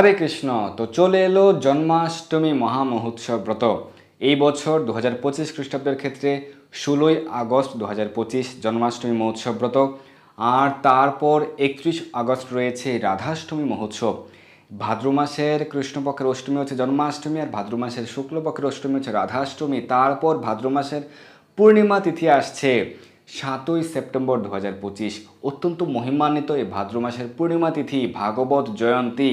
হরে কৃষ্ণ, তো চলে এলো জন্মাষ্টমী মহামহোৎসব ব্রত। এই বছর দু হাজার পঁচিশ খ্রিস্টাব্দের ক্ষেত্রে ষোলোই আগস্ট দু হাজার পঁচিশ জন্মাষ্টমী মহোৎসব ব্রত। আর তারপর একত্রিশ আগস্ট রয়েছে রাধাষ্টমী মহোৎসব। ভাদ্র মাসের কৃষ্ণপক্ষের অষ্টমী হচ্ছে জন্মাষ্টমী, আর ভাদ্র মাসের শুক্লপক্ষের অষ্টমী হচ্ছে রাধাষ্টমী। তারপর ভাদ্র মাসের পূর্ণিমা তিথি আসছে সাতই সেপ্টেম্বর দু অত্যন্ত মহিমান্বিত এই ভাদ্র মাসের পূর্ণিমা তিথি, ভাগবত জয়ন্তী।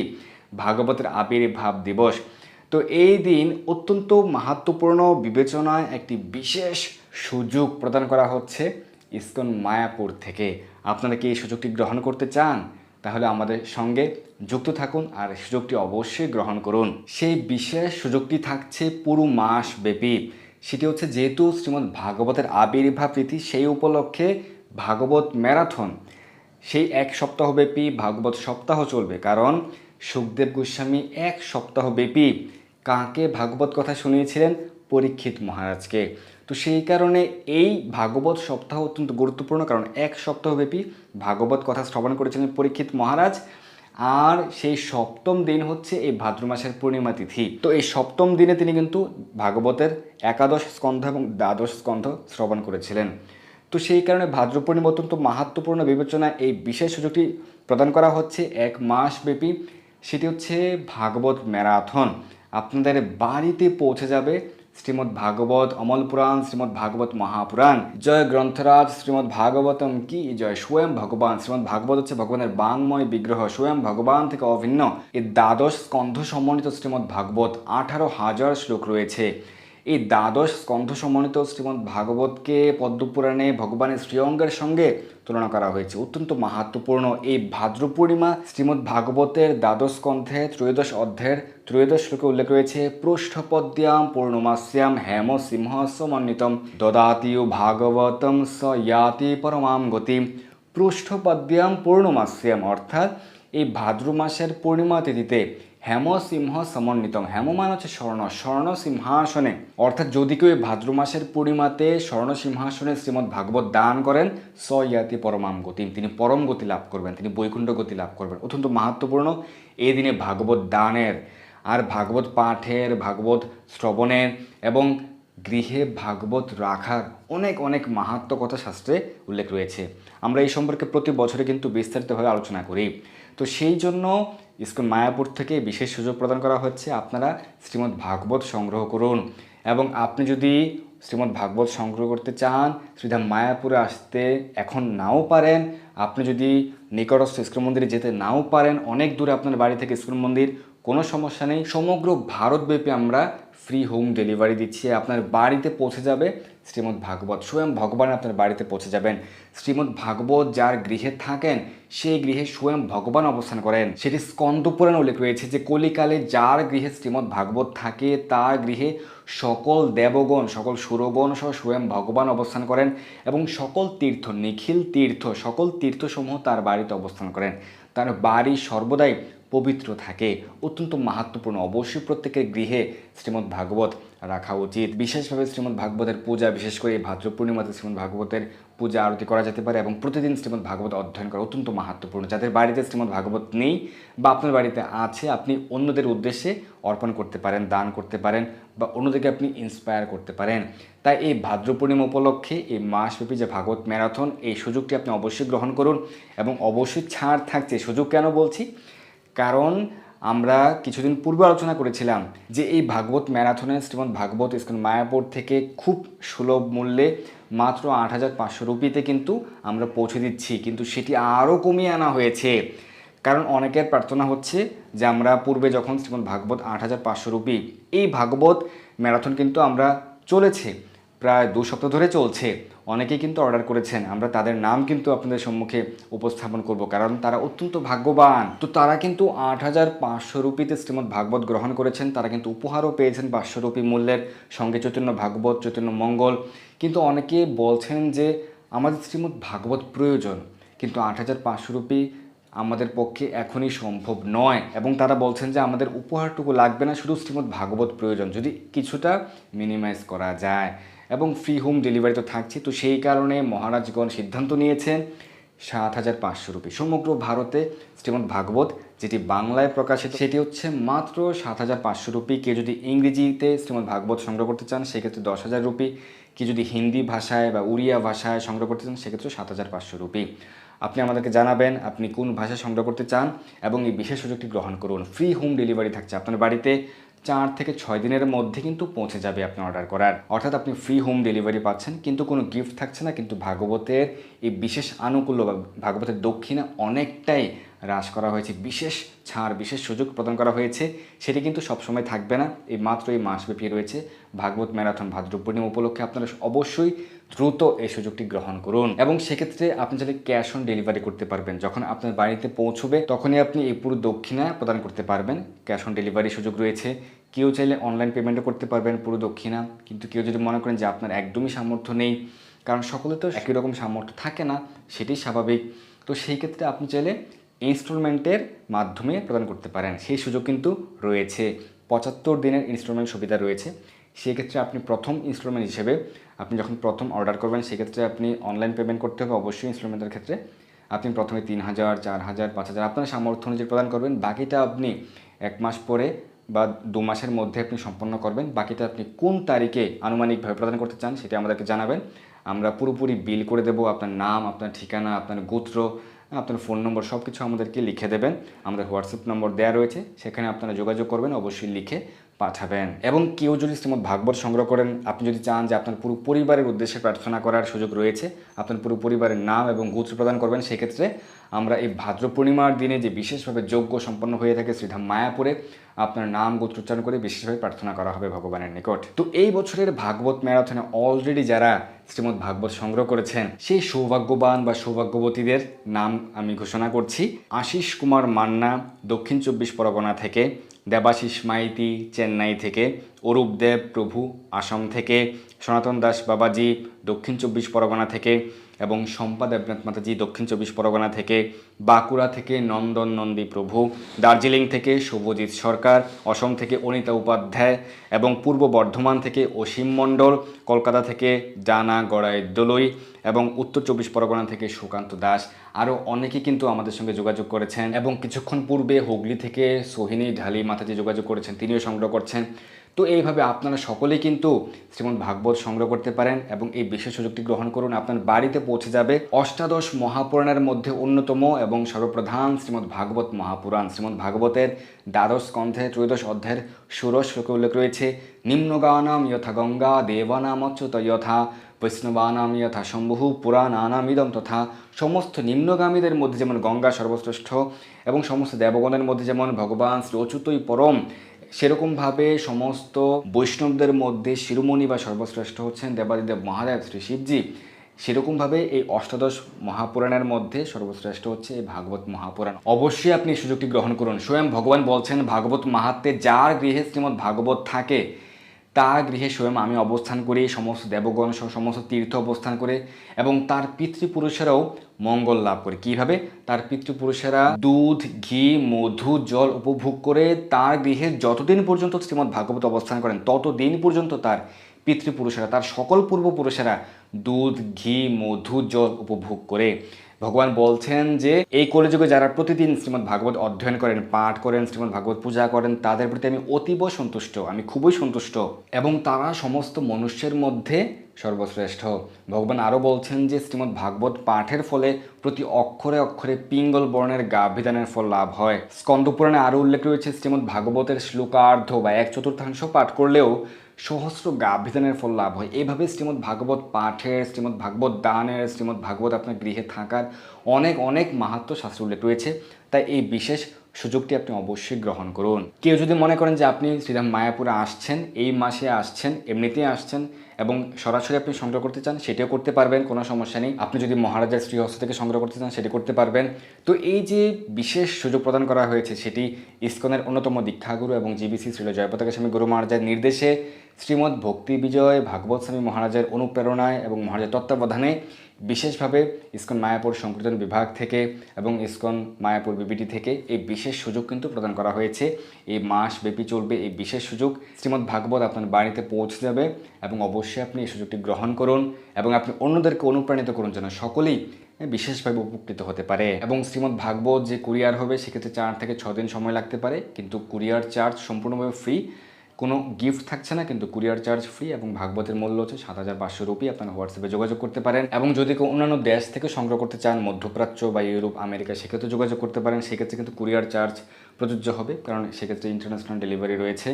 ভাগবতের আবির্ভাব দিবস। তো এই দিন অত্যন্ত মাহাত্মপূর্ণ বিবেচনায় একটি বিশেষ সুযোগ প্রদান করা হচ্ছে ইস্কন মায়াপুর থেকে। আপনারা কি এই সুযোগটি গ্রহণ করতে চান? তাহলে আমাদের সঙ্গে যুক্ত থাকুন আর সুযোগটি অবশ্যই গ্রহণ করুন। সেই বিশেষ সুযোগটি থাকছে পুরো মাস ব্যাপী। সেটি হচ্ছে যেহেতু শ্রীমদ্ ভাগবতের আবির্ভাব রীতি সেই উপলক্ষে ভাগবত ম্যারাথন। সেই এক সপ্তাহব্যাপী ভাগবত সপ্তাহ চলবে। কারণ সুখদেব গোস্বামী এক সপ্তাহব্যাপী কাকে ভাগবত কথা শুনিয়েছিলেন পরীক্ষিত মহারাজকে। তো সেই কারণে এই ভাগবত সপ্তাহ অত্যন্ত গুরুত্বপূর্ণ, কারণ এক সপ্তাহব্যাপী ভাগবত কথা শ্রবণ করেছিলেন পরীক্ষিত মহারাজ। আর সেই সপ্তম দিন হচ্ছে এই ভাদ্র মাসের পূর্ণিমা তিথি। তো এই সপ্তম দিনে তিনি কিন্তু ভাগবতের একাদশ স্কন্ধ এবং দ্বাদশ স্কন্ধ শ্রবণ করেছিলেন। তো সেই কারণে ভাদ্র পূর্ণিমা অত্যন্ত মাহাত্মপূর্ণ বিবেচনায় এই বিশেষ সুযোগটি প্রদান করা হচ্ছে। এক মাস ব্যাপী সেটি হচ্ছে ভাগবত ম্যারাথন। আপনাদের বাড়িতে পৌঁছে যাবে শ্রীমদ্ ভাগবত অমল পুরাণ, শ্রীমদ্ ভাগবত মহাপুরাণ। জয় গ্রন্থরাজ, শ্রীমদ্ ভাগবতম কি? জয় স্বয়ং ভগবান। শ্রীমদ্ ভাগবত হচ্ছে ভগবানের বাংময় বিগ্রহ, স্বয়ং ভগবান থেকে অভিন্ন। এই দ্বাদশ স্কন্ধ সম্মানিত শ্রীমদ্ ভাগবত। আঠারো হাজার শ্লোক রয়েছে। এই দ্বাদশ স্কন্ধ সম্মানিত শ্রীমদ্ ভাগবতকে পদ্মপুরাণে ভগবানের শ্রীঅঙ্গের সঙ্গে তুলনা করা হয়েছে। অত্যন্ত মাহাত্মপূর্ণ এই ভাদ্র পূর্ণিমা শ্রীমদ্ ভাগবতের দ্বাদশ স্কন্ধে ত্রয়োদশ অধ্যায়ের ত্রয়োদশ শ্লোকে উল্লেখ রয়েছে, পৃষ্ঠপদ্যাম পূর্ণমাস্যাম হেম সিংহ সমন্বিতম দদাতিও ভাগবতম স ইয়াতি পরমাম গতিম। পৃষ্ঠপদ্যাম পূর্ণমাস্যাম অর্থাৎ এই ভাদ্র মাসের পূর্ণিমা তিথিতে হেম সিংহ সমন্বিতম হেম মান হচ্ছে স্বর্ণ। স্বর্ণ সিংহাসনে, অর্থাৎ যদি কেউ ভাদ্র মাসের পূর্ণিমাতে স্বর্ণ সিংহাসনে শ্রীমদ্ ভাগবত দান করেন, স ইয়াতি পরমাম গতি তিনি পরম গতি লাভ করবেন, তিনি বৈকুণ্ঠ গতি লাভ করবেন। অত্যন্ত মাহাত্মপূর্ণ এই দিনে ভাগবত দানের আর ভাগবত পাঠের, ভাগবত শ্রবণের এবং গৃহে ভাগবত রাখার অনেক অনেক মাহাত্ম কথা শাস্ত্রে উল্লেখ রয়েছে। আমরা এই সম্পর্কে প্রতি বছরে কিন্তু বিস্তারিতভাবে আলোচনা করি। তো সেই জন্য ইসকন মায়াপুর থেকে বিশেষ সুযোগ প্রদান করা হচ্ছে। আপনারা শ্রীমদ্ ভাগবত সংগ্রহ করুন এবং আপনি যদি শ্রীমদ্ ভাগবত সংগ্রহ করতে চান, শ্রীধাম মায়াপুরে আসতে এখন নাও পারেন। আপনি যদি নিকটস্থ ইস্কন মন্দিরে যেতে নাও পারেন, অনেক দূরে আপনার বাড়ি থেকে ইস্কন মন্দির, কোনো সমস্যা নেই। সমগ্র ভারতব্যাপী আমরা ফ্রি হোম ডেলিভারি দিচ্ছি। আপনার বাড়িতে পৌঁছে যাবে। শ্রীমদ্ ভাগবত। স্বয়ং ভগবান আপনার বাড়িতে পৌঁছে যাবেন। শ্রীমদ্ ভাগবত যার গৃহে থাকেন সেই গৃহে স্বয়ং ভগবান অবস্থান করেন। সেটি স্কন্দ পুরাণ উল্লেখ রয়েছে যে, কলিকালে যার গৃহে শ্রীমদ্ ভাগবত থাকে, তার গৃহে সকল দেবগণ, সকল সুরগণ সহ স্বয়ং ভগবান অবস্থান করেন এবং সকল তীর্থ, নিখিল তীর্থ, সকল তীর্থসমূহ তার বাড়িতে অবস্থান করেন। তার বাড়ি সর্বদাই পবিত্র থাকে। অত্যন্ত মাহাত্মপূর্ণ অবশ্যই প্রত্যেকের গৃহে শ্রীমদ্ ভাগবত। রাখা উচিত। বিশেষভাবে শ্রীমদ্ ভাগবতের পূজা, বিশেষ করে ভাদ্র পূর্ণিমাতে শ্রীমদ্ ভাগবতের পূজা, আরতি করা যেতে পারে এবং প্রতিদিন শ্রীমদ্ ভাগবত অধ্যয়ন করা অত্যন্ত মাহাত্মপূর্ণ যাদের বাড়িতে শ্রীমদ্ ভাগবত নেই বা আপনার বাড়িতে আছে, আপনি অন্যদের উদ্দেশ্যে অর্পণ করতে পারেন, দান করতে পারেন বা অন্যদেরকে আপনি ইন্সপায়ার করতে পারেন। তাই এই ভাদ্র পূর্ণিমা উপলক্ষে এই মাসব্যাপী যে ভাগবত ম্যারাথন এই সুযোগটি আপনি অবশ্যই গ্রহণ করুন এবং অবশ্যই ছাড় থাকছে। সুযোগ কেন বলছি? কারণ আমরা কিছুদিন পূর্বে আলোচনা করেছিলাম যে এই ভাগবত ম্যারাথনে শ্রীমৎ ভাগবত ইস্কন মায়াপুর থেকে খুব সুলভ মূল্যে মাত্র আট হাজার পাঁচশো রুপিতে কিন্তু আমরা পৌঁছে দিচ্ছি। কিন্তু সেটি আরও কমিয়ে আনা হয়েছে। কারণ অনেকের প্রার্থনা হচ্ছে যে আমরা পূর্বে যখন শ্রীমৎ ভাগবত আট হাজার পাঁচশো রুপি, এই ভাগবত ম্যারাথন কিন্তু আমরা চলেছে, প্রায় দু সপ্তাহ ধরে চলছে। অনেকেই কিন্তু অর্ডার করেছেন। আমরা তাদের নাম কিন্তু আপনাদের সম্মুখে উপস্থাপন করব, কারণ তারা অত্যন্ত ভাগ্যবান। তো তারা কিন্তু আট হাজার পাঁচশো রুপিতে শ্রীমৎ ভাগবত গ্রহণ করেছেন। তারা কিন্তু উপহারও পেয়েছেন পাঁচশো রুপি মূল্যের। সঙ্গে চৈতন্য ভাগবত, চৈতন্য মঙ্গল। কিন্তু অনেকে বলছেন যে আমাদের শ্রীমৎ ভাগবত প্রয়োজন। কিন্তু আট হাজার পাঁচশো রুপি আমাদের পক্ষে এখনই সম্ভব নয়। এবং তারা বলছেন যে আমাদের উপহারটুকু লাগবে না, শুধু শ্রীমৎ ভাগবত প্রয়োজন, যদি কিছুটা মিনিমাইজ করা যায়। এবং ফ্রি হোম ডেলিভারি তো থাকছে। তো সেই কারণে মহারাজগণ সিদ্ধান্ত নিয়েছেন সাত হাজার পাঁচশো রুপি। সমগ্র ভারতে শ্রীমৎ ভাগবত, যেটি বাংলায় প্রকাশিত, সেটি হচ্ছে মাত্র সাত হাজার পাঁচশো রুপি। কেউ যদি ইংরেজিতে শ্রীমদ্ ভাগবত সংগ্রহ করতে চান, সেক্ষেত্রে দশ হাজার রুপি। কেউ যদি হিন্দি ভাষায় বা উড়িয়া ভাষায় সংগ্রহ করতে চান, সেক্ষেত্রে সাত হাজার পাঁচশো রুপি। আপনি আমাদেরকে জানাবেন, আপনি কোন ভাষায় সংগ্রহ করতে চান এবং এই বিশেষ সুযোগটি গ্রহণ করুন। ফ্রি হোম ডেলিভারি থাকছে আপনার বাড়িতে। চার থেকে ছয় দিনের মধ্যে কিন্তু পৌঁছে যাবে আপনি অর্ডার করার। অর্থাৎ আপনি ফ্রি হোম ডেলিভারি পাচ্ছেন, কিন্তু কোনো গিফট থাকছে না, কিন্তু ভাগবতের এই বিশেষ আনুকূল্য বা ভাগবতের দক্ষিণে অনেকটাই হ্রাস করা হয়েছে, বিশেষ ছাড়, বিশেষ সুযোগ প্রদান করা হয়েছে, সেটি কিন্তু সবসময় থাকবে না। এই মাত্র এই মাসব্যাপী রয়েছে ভাগবত ম্যারাথন ভাদ্র পূর্ণিমা উপলক্ষে আপনারা অবশ্যই দ্রুত এই সুযোগটি গ্রহণ করুন। এবং সেক্ষেত্রে আপনি যদি ক্যাশ অন ডেলিভারি করতে পারবেন। যখন আপনার বাড়িতে পৌঁছবে, তখনই আপনি এই পুরো দক্ষিণা প্রদান করতে পারবেন। ক্যাশ অন ডেলিভারি সুযোগ রয়েছে। কেউ চাইলে অনলাইন পেমেন্টও করতে পারবেন পুরো দক্ষিণা। কিন্তু কেউ যদি মনে করেন যে আপনার একদমই সামর্থ্য নেই, কারণ সকলে তো একই রকম সামর্থ্য থাকে না সেটি স্বাভাবিক। তো সেই ক্ষেত্রে আপনি চাইলে ইনস্টলমেন্টের মাধ্যমে প্রদান করতে পারেন। সেই সুযোগ কিন্তু রয়েছে। পঁচাত্তর দিনের ইনস্টলমেন্ট সুবিধা রয়েছে। সেক্ষেত্রে আপনি প্রথম ইনস্টলমেন্ট হিসেবে আপনি যখন প্রথম অর্ডার করবেন, সেক্ষেত্রে আপনি অনলাইন পেমেন্ট করতে হবে অবশ্যই ইনস্টলমেন্টের ক্ষেত্রে। আপনি প্রথমে তিন হাজার, চার হাজার, পাঁচ হাজার আপনার সামর্থ্য অনুযায়ী প্রদান করবেন। বাকিটা আপনি এক মাস পরে বা দু মাসের মধ্যে আপনি সম্পন্ন করবেন। বাকিটা আপনি কোন তারিখে আনুমানিকভাবে প্রদান করতে চান সেটা আমাদেরকে জানাবেন। আমরা পুরোপুরি বিল করে দেবো, আপনার নাম, আপনার ঠিকানা, আপনার গোত্র, আপনার ফোন নম্বর সব কিছু আমাদেরকে লিখে দেবেন। আমাদের হোয়াটসঅ্যাপ নম্বর দেওয়া রয়েছে, সেখানে আপনারা যোগাযোগ করবেন, অবশ্যই লিখে পাঠাবেন। এবং কেউ যদি শ্রীমদ ভাগবত সংগ্রহ করেন, আপনি যদি চান যে আপনার পুরো পরিবারের উদ্দেশ্যে প্রার্থনা করার সুযোগ রয়েছে, আপনার পুরো পরিবারের নাম এবং গোত্র প্রদান করবেন, সেক্ষেত্রে আমরা এই ভাদ্র পূর্ণিমার দিনে যে বিশেষভাবে যজ্ঞ সম্পন্ন হয়ে থাকে শ্রীধাম মায়াপুরে, আপনার নাম গোত্রোচ্চারণ করে বিশেষভাবে প্রার্থনা করা হবে ভগবানের নিকট। তো এই বছরের ভাগবত ম্যারাথনে অলরেডি যারা শ্রীমদ ভাগবত সংগ্রহ করেছেন, সেই সৌভাগ্যবান বা সৌভাগ্যবতীদের নাম আমি ঘোষণা করছি। আশিস কুমার মান্না, দক্ষিণ চব্বিশ পরগনা থেকে, দেবাশিস মাইতি, চেন্নাই থেকে অরূপ দেব প্রভু, আসাম থেকে সনাতন দাস বাবাজি দক্ষিণ চব্বিশ পরগনা থেকে এবং শম্পা দেবনাথ মাতাজি দক্ষিণ চব্বিশ পরগনা থেকে, বাঁকুড়া থেকে নন্দন নন্দী প্রভু, দার্জিলিং থেকে শুভজিৎ সরকার, অসম থেকে অনিতা উপাধ্যায় এবং পূর্ব বর্ধমান থেকে অসীম মণ্ডল, কলকাতা থেকে ডানা গড়াই দোলই এবং উত্তর চব্বিশ পরগনা থেকে সুকান্ত দাস। আরও অনেকে কিন্তু আমাদের সঙ্গে যোগাযোগ করেছেন এবং কিছুক্ষণ পূর্বে হুগলি থেকে সোহিনী ঢালি মাতাজি যোগাযোগ করেছেন, তিনিও সংগ্রহ করছেন। তো এইভাবে আপনারা সকলেই কিন্তু শ্রীমদ ভাগবত সংগ্রহ করতে পারেন এবং এই বিশেষ সুযোগটি গ্রহণ করুন। আপনার বাড়িতে পৌঁছে যাবে অষ্টাদশ মহাপুরাণের মধ্যে অন্যতম এবং সর্বপ্রধান শ্রীমদ ভাগবত মহাপুরাণ। শ্রীমদ ভাগবতের দ্বাদশ স্কন্ধে, ত্রয়োদশ অধ্যায়ের ষোড়শ শ্লোকে উল্লেখ রয়েছে, নিম্নগানাম যথা গঙ্গা দেবানামচ্যুত যথা বৈষ্ণবানাম যথা শম্ভু, পুরাণানামিদম তথা সমস্ত নিম্নগামীদের মধ্যে যেমন গঙ্গা সর্বশ্রেষ্ঠ এবং সমস্ত দেবগণের মধ্যে যেমন ভগবান শ্রী অচ্যুতই পরম সেরকমভাবে সমস্ত বৈষ্ণবদের মধ্যে শিরোমণি বা সর্বশ্রেষ্ঠ হচ্ছেন দেবাদিদেব মহাদেব শ্রী শিবজি। সেরকমভাবে এই অষ্টাদশ মহাপুরাণের মধ্যে সর্বশ্রেষ্ঠ হচ্ছে এই ভাগবত মহাপুরাণ। অবশ্যই আপনি সুযোগটি গ্রহণ করুন। স্বয়ং ভগবান বলছেন, ভাগবত মাহাত্মে যার গৃহে শ্রীমৎ ভাগবত থাকে তার গৃহে স্বয়ং আমি অবস্থান করি সমস্ত দেবগণ সহ সমস্ত তীর্থ অবস্থান করে এবং তার পিতৃপুরুষেরাও মঙ্গল লাভ করে। কীভাবে? তার পিতৃপুরুষেরা দুধ, ঘি, মধু, জল উপভোগ করে তার গৃহে যতদিন পর্যন্ত শ্রীমৎ ভাগবত অবস্থান করেন, ততদিন পর্যন্ত তার পিতৃপুরুষেরা, তার সকল পূর্বপুরুষেরা দুধ, ঘি, মধু, জল উপভোগ করে। ভগবান বলছেন যে, এই কলিযুগে যারা প্রতিদিন শ্রীমদ্ ভাগবত অধ্যয়ন করেন, পাঠ করেন শ্রীমদ্ ভাগবত পূজা করেন, তাদের প্রতি আমি অতীব সন্তুষ্ট, আমি খুবই সন্তুষ্ট। এবং তারা সমস্ত মনুষ্যের মধ্যে সর্বশ্রেষ্ঠ। ভগবান আরও বলছেন যে শ্রীমদ্ ভাগবত পাঠের ফলে প্রতি অক্ষরে অক্ষরে পিঙ্গল বর্ণের গাভিধানের ফল লাভ হয়। স্কন্দপুরাণে আরও উল্লেখ রয়েছে শ্রীমদ্ ভাগবতের শ্লোকার্ধ বা এক চতুর্থাংশ পাঠ করলেও সহস্র গাভিধানের ফল লাভ হয়। এইভাবে শ্রীমদ্ ভাগবত পাঠের, শ্রীমদ্ ভাগবত দানের, শ্রীমদ্ ভাগবত আপনার গৃহে থাকার অনেক অনেক মাহাত্ম শাস্ত্র উল্লেখ রয়েছে। তাই এই বিশেষ সুযোগটি আপনি অবশ্যই গ্রহণ করুন। কেউ যদি মনে করেন যে আপনি শ্রীরাম মায়াপুরে আসছেন, এই মাসে আসছেন এমনিতেই আসছেন এবং সরাসরি আপনি সংগ্রহ করতে চান, সেটাও করতে পারবেন, কোনো সমস্যা নেই। আপনি যদি মহারাজার শ্রীহস্ত থেকে সংগ্রহ করতে চান, সেটি করতে পারবেন। তো এই যে বিশেষ সুযোগ প্রদান করা হয়েছে, সেটি ইস্কনের অন্যতম দীক্ষাগুরু এবং জিবিসি শ্রীল জয়পতাকা স্বামী গুরু মহারাজের নির্দেশে শ্রীমৎ ভক্তি বিজয়, ভাগবত স্বামী মহারাজের অনুপ্রেরণায় এবং মহারাজের তত্ত্বাবধানে বিশেষভাবে ইসকন মায়াপুর সংকীর্তন বিভাগ থেকে এবং ইসকন মায়াপুর বিবিটি থেকে এই বিশেষ সুযোগ কিন্তু প্রদান করা হয়েছে। এই মাস ব্যাপী চলবে এই বিশেষ সুযোগ। শ্রীমদ্ ভাগবত আপনার বাড়িতে পৌঁছে যাবে এবং অবশ্যই আপনি এই সুযোগটি গ্রহণ করুন এবং আপনি অন্যদেরকে অনুপ্রাণিত করুন যেন সকলেই বিশেষভাবে উপকৃত হতে পারে। এবং শ্রীমদ্ ভাগবত যে কুরিয়ার হবে, সেক্ষেত্রে চার থেকে ছ দিন সময় লাগতে পারে। কিন্তু কুরিয়ার চার্জ সম্পূর্ণভাবে ফ্রি। কোনো গিফট থাকছে না, কিন্তু কুরিয়ার চার্জ ফ্রি এবং ভাগবতের মূল্য হচ্ছে সাত হাজার পাঁচশো রুপি। আপনারা হোয়াটসঅ্যাপে যোগাযোগ করতে পারেন এবং যদি কেউ অন্যান্য দেশ থেকে সংগ্রহ করতে চান, মধ্যপ্রাচ্য বা ইউরোপ, আমেরিকা, সেক্ষেত্রে যোগাযোগ করতে পারেন। সেক্ষেত্রে কিন্তু কুরিয়ার চার্জ প্রযোজ্য হবে, কারণ সেক্ষেত্রে ইন্টারন্যাশনাল ডেলিভারি রয়েছে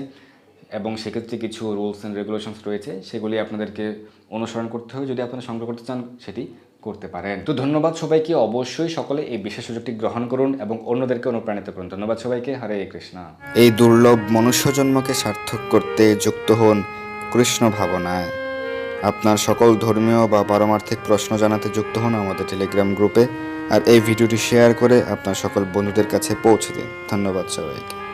এবং সেক্ষেত্রে কিছু রুলস অ্যান্ড রেগুলেশনস রয়েছে। সেগুলি আপনাদেরকে অনুসরণ করতে হবে। যদি আপনারা সংগ্রহ করতে চান, সেটি করতে পারেন। তো ধন্যবাদ সবাইকে। অবশ্যই সকলে এই বিশেষ সুযোগটি গ্রহণ করুন এবং অন্যদেরকে অনুপ্রাণিত করুন। ধন্যবাদ সবাইকে। হরে কৃষ্ণা। এই দুর্লভ মনুষ্য জন্মকে সার্থক করতে যুক্ত হন কৃষ্ণ ভাবনায়। আপনার সকল ধর্মীয় বা পারমার্থিক প্রশ্ন জানাতে যুক্ত হন আমাদের টেলিগ্রাম গ্রুপে। আর এই ভিডিওটি শেয়ার করে আপনার সকল বন্ধুদের কাছে পৌঁছে দিন। ধন্যবাদ সবাইকে।